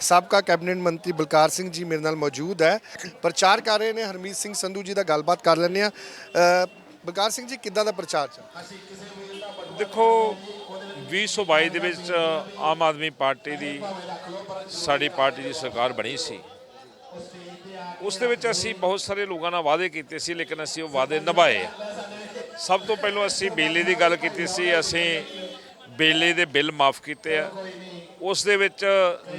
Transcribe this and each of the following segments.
ਸਾਬਕਾ ਕੈਬਨਿਟ ਮੰਤਰੀ ਬਲਕਾਰ ਸਿੰਘ ਜੀ ਮੇਰੇ ਨਾਲ ਮੌਜੂਦ ਹੈ। ਪ੍ਰਚਾਰ ਕਰ ਰਹੇ ਨੇ, ਹਰਮੀਤ ਸਿੰਘ ਸੰਧੂ ਜੀ ਦਾ ਗੱਲਬਾਤ ਕਰ ਲੈਂਦੇ ਆ ਬਲਕਾਰ ਸਿੰਘ ਜੀ, ਕਿੱਦਾਂ ਦਾ ਪ੍ਰਚਾਰ ਚੱਲ ਦੇਖੋ 2022 ਦੇ ਵਿੱਚ ਆਮ ਆਦਮੀ ਪਾਰਟੀ ਦੀ, ਸਾਡੀ ਪਾਰਟੀ ਦੀ ਸਰਕਾਰ ਬਣੀ ਸੀ। ਉਸ ਦੇ ਵਿੱਚ ਅਸੀਂ ਬਹੁਤ ਸਾਰੇ ਲੋਕਾਂ ਨਾਲ ਵਾਅਦੇ ਕੀਤੇ ਸੀ, ਲੇਕਿਨ ਅਸੀਂ ਉਹ ਵਾਅਦੇ ਨਿਭਾਏ ਸਭ ਤੋਂ ਪਹਿਲਾਂ ਅਸੀਂ ਬਿਜਲੀ ਦੀ ਗੱਲ ਕੀਤੀ ਸੀ, ਅਸੀਂ ਬਿਜਲੀ ਦੇ ਬਿੱਲ ਮਾਫ ਕੀਤੇ ਆ। ਉਸ ਦੇ ਵਿੱਚ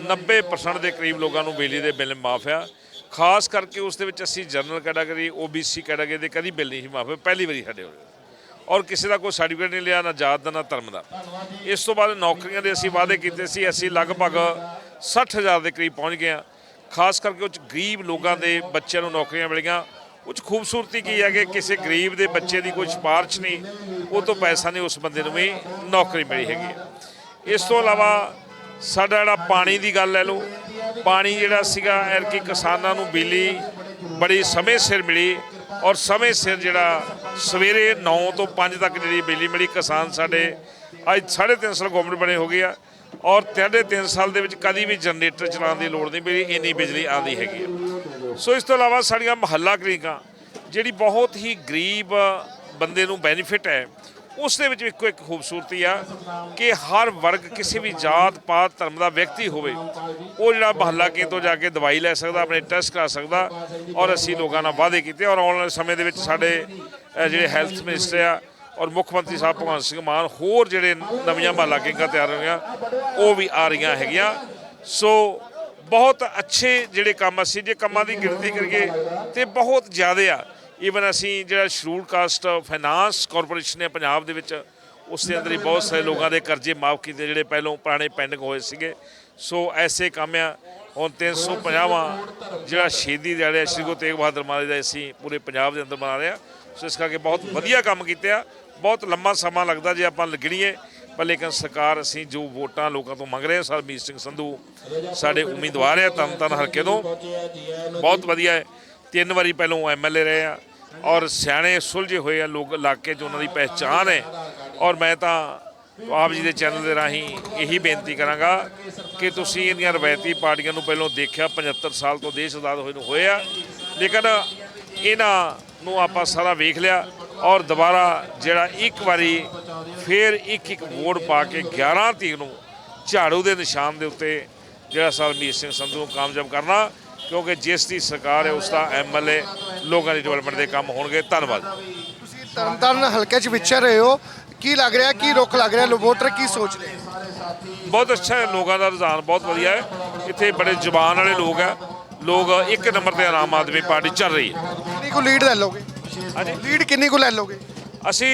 90% ਦੇ ਕਰੀਬ ਲੋਕਾਂ ਨੂੰ ਬਿਜਲੀ ਦੇ ਬਿੱਲ ਮਾਫ ਆ। ਖਾਸ ਕਰਕੇ ਉਸ ਦੇ ਵਿੱਚ ਅਸੀਂ ਜਨਰਲ ਕੈਟਾਗਰੀ OBC ਕੈਟਾਗਰੀ ਦੇ ਕਦੀ ਬਿੱਲ ਨਹੀਂ ਸੀ ਮਾਫ ਹੋਏ, ਪਹਿਲੀ ਵਾਰੀ ਸਾਡੇ ਹੋਏ ਔਰ ਕਿਸੇ ਦਾ ਕੋਈ ਸਰਟੀਫਿਕੇਟ ਨਹੀਂ ਲਿਆ, ਨਾ ਜਾਤ ਦਾ, ਨਾ ਧਰਮ ਦਾ। ਇਸ ਤੋਂ ਬਾਅਦ ਨੌਕਰੀਆਂ ਦੇ ਅਸੀਂ ਵਾਅਦੇ ਕੀਤੇ ਸੀ, ਅਸੀਂ ਲਗਭਗ 60000 ਦੇ ਕਰੀਬ ਪਹੁੰਚ ਗਏ ਹਾਂ। ਖਾਸ ਕਰਕੇ ਉਹ 'ਚ ਗਰੀਬ ਲੋਕਾਂ ਦੇ ਬੱਚਿਆਂ ਨੂੰ ਨੌਕਰੀਆਂ ਮਿਲੀਆਂ। ਉਹ 'ਚ ਖੂਬਸੂਰਤੀ ਕੀ ਹੈ ਕਿ ਕਿਸੇ ਗਰੀਬ ਦੇ ਬੱਚੇ ਦੀ ਕੋਈ ਸਿਫਾਰਿਸ਼ ਨਹੀਂ, ਉਹ ਤੋਂ ਪੈਸਾ ਨਹੀਂ, ਉਸ ਬੰਦੇ ਨੂੰ ਵੀ ਨੌਕਰੀ ਮਿਲੀ ਹੈਗੀ ਇਸ ਤੋਂ ਇਲਾਵਾ ਸਾਡਾ ਜਿਹੜਾ ਪਾਣੀ ਦੀ ਗੱਲ ਲੈ ਲਓ, ਪਾਣੀ ਜਿਹੜਾ ਸੀਗਾ ਐਰਕੀ ਕਿਸਾਨਾਂ ਨੂੰ ਬਿਜਲੀ ਬੜੀ ਸਮੇਂ ਸਿਰ ਮਿਲੀ ਔਰ ਸਮੇਂ ਸਿਰ ਜਿਹੜਾ ਸਵੇਰੇ 9 ਤੋਂ 5 ਤੱਕ ਜਿਹੜੀ ਬਿਜਲੀ ਮਿਲੀ, ਕਿਸਾਨ ਸਾਡੇ ਅੱਜ 3.5 ਸਾਲ ਗਵਰਨਮੈਂਟ ਬਣੇ ਹੋ ਗਏ ਆ ਔਰ ਤਿੰਨ ਤਿੰਨ ਸਾਲ ਦੇ ਵਿੱਚ ਕਦੀ ਵੀ ਜਨਰੇਟਰ ਚਲਾਉਣ ਦੀ ਲੋੜ ਨਹੀਂ ਪਈ, ਇੰਨੀ ਬਿਜਲੀ ਆਉਂਦੀ ਹੈਗੀ ਆ। ਸੋ ਇਸ ਤੋਂ ਇਲਾਵਾ ਸਾਡੀਆਂ ਮਹੱਲਾ ਕਲੀਨਿਕਾਂ, ਜਿਹੜੀ ਬਹੁਤ ਹੀ ਗਰੀਬ ਬੰਦੇ ਨੂੰ ਬੈਨੀਫਿਟ ਹੈ ਉਸ ਦੇ ਵਿੱਚ ਵੀ ਇੱਕੋ ਇੱਕ ਖੂਬਸੂਰਤੀ ਆ ਕਿ ਹਰ ਵਰਗ ਕਿਸੇ ਵੀ ਜਾਤ ਪਾਤ ਧਰਮ ਦਾ ਵਿਅਕਤੀ ਹੋਵੇ, ਉਹ ਜਿਹੜਾ ਮਹੱਲਾ ਕੇ ਤੋਂ ਜਾ ਕੇ ਦਵਾਈ ਲੈ ਸਕਦਾ, ਆਪਣੇ ਟੈਸਟ ਕਰਾ ਸਕਦਾ ਔਰ ਅਸੀਂ ਲੋਕਾਂ ਨਾਲ ਵਾਅਦੇ ਕੀਤੇ ਔਰ ਆਉਣ ਵਾਲੇ ਸਮੇਂ ਦੇ ਵਿੱਚ ਸਾਡੇ ਜਿਹੜੇ ਹੈਲਥ ਮਿਨਿਸਟਰ ਆ ਔਰ ਮੁੱਖ ਮੰਤਰੀ ਸਾਹਿਬ ਭਗਵੰਤ ਸਿੰਘ ਮਾਨ ਹੋਰ ਜਿਹੜੇ ਨਵੀਆਂ ਮਹੱਲਾ ਕਲੀਨਿਕਾਂ ਤਿਆਰ ਹੋਈਆਂ ਉਹ ਵੀ ਆ ਰਹੀਆਂ ਹੈਗੀਆਂ। ਸੋ ਬਹੁਤ ਅੱਛੇ ਜਿਹੜੇ ਕੰਮ ਅਸੀਂ, ਜੇ ਕੰਮਾਂ ਦੀ ਗਿਣਤੀ ਕਰੀਏ, ਤੇ ਬਹੁਤ ਜ਼ਿਆਦਾ ਆ। ਈਵਨ ਅਸੀਂ ਜਿਹੜਾ ਸ਼ਡਿਊਲ ਕਾਸਟ ਫਾਈਨਾਂਸ ਕਾਰਪੋਰੇਸ਼ਨ ਨੇ ਪੰਜਾਬ ਦੇ ਵਿੱਚ, ਉਸ ਦੇ ਅੰਦਰ ਹੀ ਬਹੁਤ ਸਾਰੇ ਲੋਕਾਂ ਦੇ ਕਰਜ਼ੇ ਮਾਫ ਕੀਤੇ ਜਿਹੜੇ ਪਹਿਲਾਂ ਪੁਰਾਣੇ ਪੈਂਡਿੰਗ ਹੋਏ ਸੀਗੇ। ਸੋ ਐਸੇ ਕੰਮ ਆ। ਹੁਣ 350ਵਾਂ ਜਿਹੜਾ ਸ਼ਹੀਦੀ ਦਿਹਾੜਾ ਸ਼੍ਰੀ ਗੁਰੂ ਤੇਗ ਬਹਾਦਰ ਮਹਾਰਾਜ ਦਾ ਅਸੀਂ ਪੂਰੇ ਪੰਜਾਬ ਦੇ ਅੰਦਰ ਮਨਾ ਰਹੇ ਹਾਂ। ਸੋ ਇਸ ਕਰਕੇ ਬਹੁਤ ਵਧੀਆ ਕੰਮ ਕੀਤੇ ਆ। ਬਹੁਤ ਲੰਮਾ ਸਮਾਂ ਲੱਗਦਾ ਜੇ ਆਪਾਂ ਗਿਣੀਏ ਪਰ ਲੇਕਿਨ ਸਰਕਾਰ ਅਸੀਂ ਜੋ ਵੋਟਾਂ ਲੋਕਾਂ ਤੋਂ ਮੰਗ ਰਹੇ ਹਾਂ, ਸਰਬਜੀਤ ਸਿੰਘ ਸੰਧੂ ਸਾਡੇ ਉਮੀਦਵਾਰ ਹੈ ਤਨ ਤਨ ਹਲਕੇ ਤੋਂ। ਬਹੁਤ ਵਧੀਆ ਹੈ। ਤਿੰਨ ਵਾਰੀ ਪਹਿਲਾਂ ਐਮਐਲਏ ਰਹੇ ਆ। ਔਰ ਸਿਆਣੇ ਸੁਲਝੇ ਹੋਏ ਆ ਲੋਕ ਇਲਾਕੇ 'ਚ, ਉਹਨਾਂ ਦੀ ਪਹਿਚਾਣ ਹੈ। ਔਰ ਮੈਂ ਤਾਂ ਆਪ ਜੀ ਦੇ ਚੈਨਲ ਦੇ ਰਾਹੀਂ ਇਹੀ ਬੇਨਤੀ ਕਰਾਂਗਾ ਕਿ ਤੁਸੀਂ ਇਹਦੀਆਂ ਰਵਾਇਤੀ ਪਾਰਟੀਆਂ ਨੂੰ ਪਹਿਲਾਂ ਦੇਖਿਆ 75 ਸਾਲ ਤੋਂ ਦੇਸ਼ ਆਜ਼ਾਦ ਹੋਏ ਨੂੰ ਹੋਏ ਆ। ਲੇਕਿਨ ਇਹਨਾਂ ਨੂੰ ਆਪਾਂ ਸਾਰਾ ਵੇਖ ਲਿਆ ਔਰ ਦੁਬਾਰਾ ਜਿਹੜਾ ਇੱਕ ਵਾਰੀ ਫੇਰ ਇੱਕ ਇੱਕ ਵੋਟ ਪਾ ਕੇ 11 ਤੀਕ ਨੂੰ ਝਾੜੂ ਦੇ ਨਿਸ਼ਾਨ ਦੇ ਉੱਤੇ ਜਿਹੜਾ ਸਰਬਜੀਤ ਸਿੰਘ ਸੰਧੂ ਨੂੰ ਕਾਮਯਾਬ ਕਰਨਾ ਕਿਉਂਕਿ ਜਿਸ ਦੀ ਸਰਕਾਰ ਹੈ ਉਸ ਦਾ ਐਮਐਲਏ ਲੋਕਾਂ ਦੀ ਡਿਵੈਲਪਮੈਂਟ ਦੇ ਕੰਮ ਹੋਣਗੇ। ਧੰਨਵਾਦ। ਤੁਸੀਂ ਤਰਨਤਾਰਨ ਹਲਕੇ 'ਚ ਵਿਚਰ ਰਹੇ ਹੋ। ਕੀ ਲੱਗ ਰਿਹਾ ਕੀ ਰੁਖ ਲੱਗ ਰਿਹਾ? ਵੋਟਰ ਕੀ ਸੋਚ ਰਹੇ? ਬਹੁਤ ਅੱਛਾ ਹੈ ਲੋਕਾਂ ਦਾ ਰੁਝਾਨ ਬਹੁਤ ਵਧੀਆ ਹੈ। ਇੱਥੇ ਬੜੇ ਜ਼ੁਬਾਨ ਵਾਲੇ ਲੋਕ ਆ ਲੋਕ ਇੱਕ ਨੰਬਰ ਤੇ ਆਮ ਆਦਮੀ ਪਾਰਟੀ ਚੱਲ ਰਹੀ ਹੈ। ਕਿੰਨੀ ਕੁ ਲੀਡ ਲੈ ਲੋਗੇ ਹਾਂਜੀ। ਲੀਡ ਕਿੰਨੀ ਕੁ ਲੈ ਲੋਗੇ ਅਸੀਂ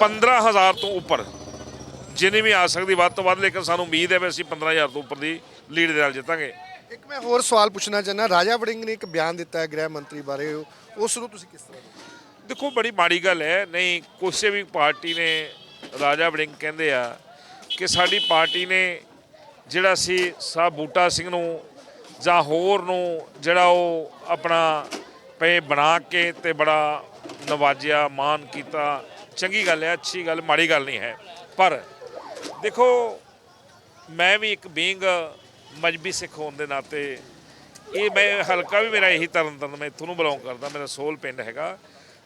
15000 ਤੋਂ ਉੱਪਰ ਜਿੰਨੀ ਵੀ ਆ ਸਕਦੀ ਵੱਧ ਤੋਂ ਵੱਧ ਲੇਕਿਨ ਸਾਨੂੰ ਉਮੀਦ ਹੈ ਵੀ ਅਸੀਂ 15000 ਤੋਂ ਉੱਪਰ ਦੀ ਲੀਡ ਦੇ ਨਾਲ ਜਿੱਤਾਂਗੇ। ਇੱਕ ਮੈਂ ਹੋਰ ਸਵਾਲ ਪੁੱਛਣਾ ਚਾਹੁੰਦਾ, ਰਾਜਾ ਵੜਿੰਗ ਨੇ ਇੱਕ ਬਿਆਨ ਦਿੱਤਾ ਹੈ ਗ੍ਰਹਿ ਮੰਤਰੀ ਬਾਰੇ, ਉਸ ਨੂੰ ਤੁਸੀਂ ਕਿਸ ਤਰ੍ਹਾਂ ਦੇਖੋ, ਬੜੀ ਮਾੜੀ ਗੱਲ ਹੈ। ਨਹੀਂ, ਕਿਸੇ ਵੀ ਪਾਰਟੀ ਨੇ ਰਾਜਾ ਵੜਿੰਗ ਕਹਿੰਦੇ ਆ ਕਿ ਸਾਡੀ ਪਾਰਟੀ ਨੇ ਜਿਹੜਾ ਸੀ ਸਾਹ ਬੂਟਾ ਸਿੰਘ ਨੂੰ ਜਾਂ ਹੋਰ ਨੂੰ ਜਿਹੜਾ ਉਹ ਆਪਣਾ ਪੇ ਬਣਾ ਕੇ ਤੇ ਬੜਾ ਨਵਾਜਿਆ ਮਾਨ ਕੀਤਾ, ਚੰਗੀ ਗੱਲ ਹੈ, ਅੱਛੀ ਗੱਲ, ਮਾੜੀ ਗੱਲ ਨਹੀਂ ਹੈ। ਪਰ ਦੇਖੋ, ਮੈਂ ਵੀ ਇੱਕ ਬੀਂਗ ਮਜਬੀ ਸਿੱਖ ਹੋਣ ਦੇ ਨਾਤੇ ਇਹ ਮੈਂ ਹਲਕਾ ਵੀ ਮੇਰਾ ਇਹੀ ਤਰਨ ਤਰਨ ਮੈਂ ਇੱਥੋਂ ਨੂੰ ਬਿਲੋਂਗ ਕਰਦਾ, ਮੇਰਾ ਸੋਲ ਪਿੰਡ ਹੈਗਾ।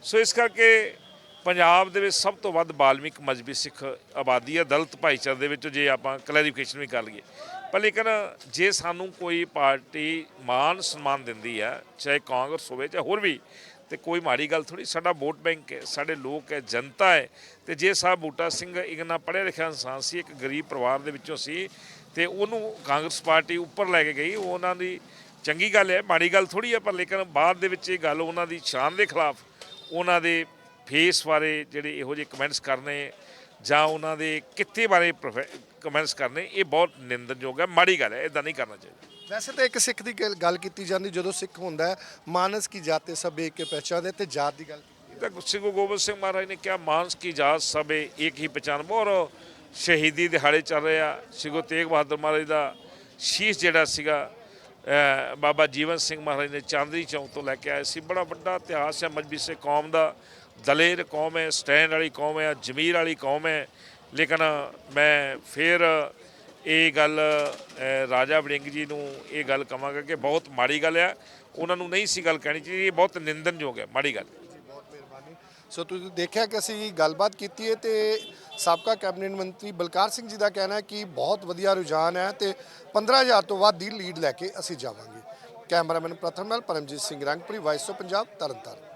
ਸੋ ਇਸ ਕਰਕੇ ਪੰਜਾਬ ਦੇ ਵਿੱਚ ਸਭ ਤੋਂ ਵੱਧ ਬਾਲਮਿਕ ਮਜਬੀ ਸਿੱਖ ਆਬਾਦੀ ਹੈ ਦਲਿਤ ਭਾਈਚਾਰੇ ਦੇ ਵਿੱਚ ਜੇ ਆਪਾਂ ਕਲੈਰੀਫਿਕੇਸ਼ਨ ਵੀ ਕਰ ਲਈਏ। ਪਰ ਲੇਕਿਨ ਜੇ ਸਾਨੂੰ ਕੋਈ ਪਾਰਟੀ ਮਾਨ ਸਨਮਾਨ ਦਿੰਦੀ ਹੈ ਚਾਹੇ ਕਾਂਗਰਸ ਹੋਵੇ, ਚਾਹੇ ਹੋਰ ਵੀ, ਤੇ ਕੋਈ ਮਾੜੀ ਗੱਲ ਥੋੜੀ ਸਾਡਾ ਵੋਟ ਬੈਂਕ ਹੈ, ਸਾਡੇ ਲੋਕ ਹੈ, ਜਨਤਾ ਹੈ, ਤੇ ਜੇ ਸਾਹਿਬ ਬੂਟਾ ਸਿੰਘ ਇਗਨਾ ਪੜ੍ਹਿਆ ਲਿਖਿਆ ਇਨਸਾਨ ਸੀ, ਇੱਕ ਗਰੀਬ ਪਰਿਵਾਰ ਦੇ ਵਿੱਚੋਂ ਸੀ ਤੇ ਉਹਨੂੰ ਕਾਂਗਰਸ ਪਾਰਟੀ ਉੱਪਰ ਲੈ ਕੇ ਗਈ। ਉਹ ਉਹਨਾਂ ਦੀ ਚੰਗੀ ਗੱਲ ਹੈ ਮਾੜੀ ਗੱਲ ਥੋੜੀ ਹੈ ਪਰ ਲੇਕਿਨ ਬਾਅਦ ਦੇ ਵਿੱਚ ਇਹ ਗੱਲ ਉਹਨਾਂ ਦੀ ਸ਼ਾਨ ਦੇ ਖਿਲਾਫ ਉਹਨਾਂ ਦੇ ਫੇਸ ਬਾਰੇ ਜਿਹੜੇ ਇਹੋ ਜਿਹੇ ਕਮੈਂਟਸ ਕਰਨੇ ਜਾਂ ਉਹਨਾਂ ਦੇ ਕਿੱਤੇ ਬਾਰੇ ਕਮੈਂਟਸ ਕਰਨੇ ਇਹ ਬਹੁਤ ਨਿੰਦਨਯੋਗ ਹੈ ਮਾੜੀ ਗੱਲ ਹੈ ਇਦਾਂ ਨਹੀਂ ਕਰਨਾ ਚਾਹੀਦਾ। ਵੈਸੇ ਤਾਂ ਇੱਕ ਸਿੱਖ ਦੀ ਗੱਲ- ਕੀਤੀ ਜਾਂਦੀ ਜਦੋਂ ਸਿੱਖ ਹੁੰਦਾ ਹੈ ਮਾਨਸ ਕੀ ਜਾਤੇ ਸਭ ਇੱਕ ਕੇ ਪਹਿਚਾਨਦੇ ਤੇ ਜਾਤ ਦੀ ਗੱਲ ਕੀਤੀ ਤਾਂ ਗੁਰੂ ਗੋਬਿੰਦ ਸਿੰਘ ਮਹਾਰਾਜ ਨੇ ਕਿਹਾ ਮਾਨਸ ਕੀ ਜਾਤ ਸਭੇ ਇੱਕ ਹੀ ਪਛਾਣ ਔਰ ਸ਼ਹੀਦੀ ਦਿਹਾੜੇ ਚੱਲ ਰਹੇ। ਆ ਸ੍ਰੀ ਗੁਰੂ ਤੇਗ ਬਹਾਦਰ ਮਹਾਰਾਜ ਦਾ ਸ਼ੀਸ਼ ਜਿਹੜਾ ਸੀਗਾ ਬਾਬਾ ਜੀਵਨ ਸਿੰਘ ਮਹਾਰਾਜ ਨੇ ਚਾਂਦਨੀ ਚੌਂਕ ਤੋਂ ਲੈ ਕੇ ਆਏ ਸੀ। ਬੜਾ ਵੱਡਾ ਇਤਿਹਾਸ ਹੈ ਮਜਬੀ ਸੇ ਕੌਮ ਦਾ। ਦਲੇਰ ਕੌਮ ਹੈ, ਸਟੈਂਡ ਵਾਲੀ ਕੌਮ ਹੈ, ਜ਼ਮੀਰ ਵਾਲੀ ਕੌਮ ਹੈ। ਲੇਕਿਨ ਮੈਂ ਫਿਰ ਇਹ ਗੱਲ ਰਾਜਾ ਵੜਿੰਗ ਜੀ ਨੂੰ ਇਹ ਗੱਲ ਕਵਾਂਗਾ ਕਿ ਬਹੁਤ ਮਾੜੀ ਗੱਲ ਆ ਉਹਨਾਂ ਨੂੰ ਨਹੀਂ ਸੀ ਗੱਲ ਕਹਿਣੀ ਚਾਹੀਦੀ, ਇਹ ਬਹੁਤ ਨਿੰਦਨਯੋਗ ਹੈ, ਮਾੜੀ ਗੱਲ। ਸੋ ਤੁਸੀਂ ਦੇਖਿਆ ਕਿ ਅਸੀਂ ਗੱਲਬਾਤ ਕੀਤੀ ਹੈ ਤੇ ਸਾਬਕਾ ਕੈਬਨਿਟ ਮੰਤਰੀ ਬਲਕਾਰ ਸਿੰਘ ਜੀ ਦਾ ਕਹਿਣਾ ਹੈ ਕਿ ਬਹੁਤ ਵਧੀਆ ਰੁਝਾਨ ਹੈ ਤੇ 15000 ਤੋਂ ਵੱਧ ਦੀ ਲੀਡ ਲੈ ਕੇ ਅਸੀਂ ਜਾਵਾਂਗੇ। ਕੈਮਰਾਮੈਨ ਪ੍ਰਥਮ ਨਾਲ ਪਰਮਜੀਤ ਸਿੰਘ ਰੰਗਪੁਰੀ ਵਾਇਸ ਆਫ ਪੰਜਾਬ ਤਰਨਤਾਰਨ।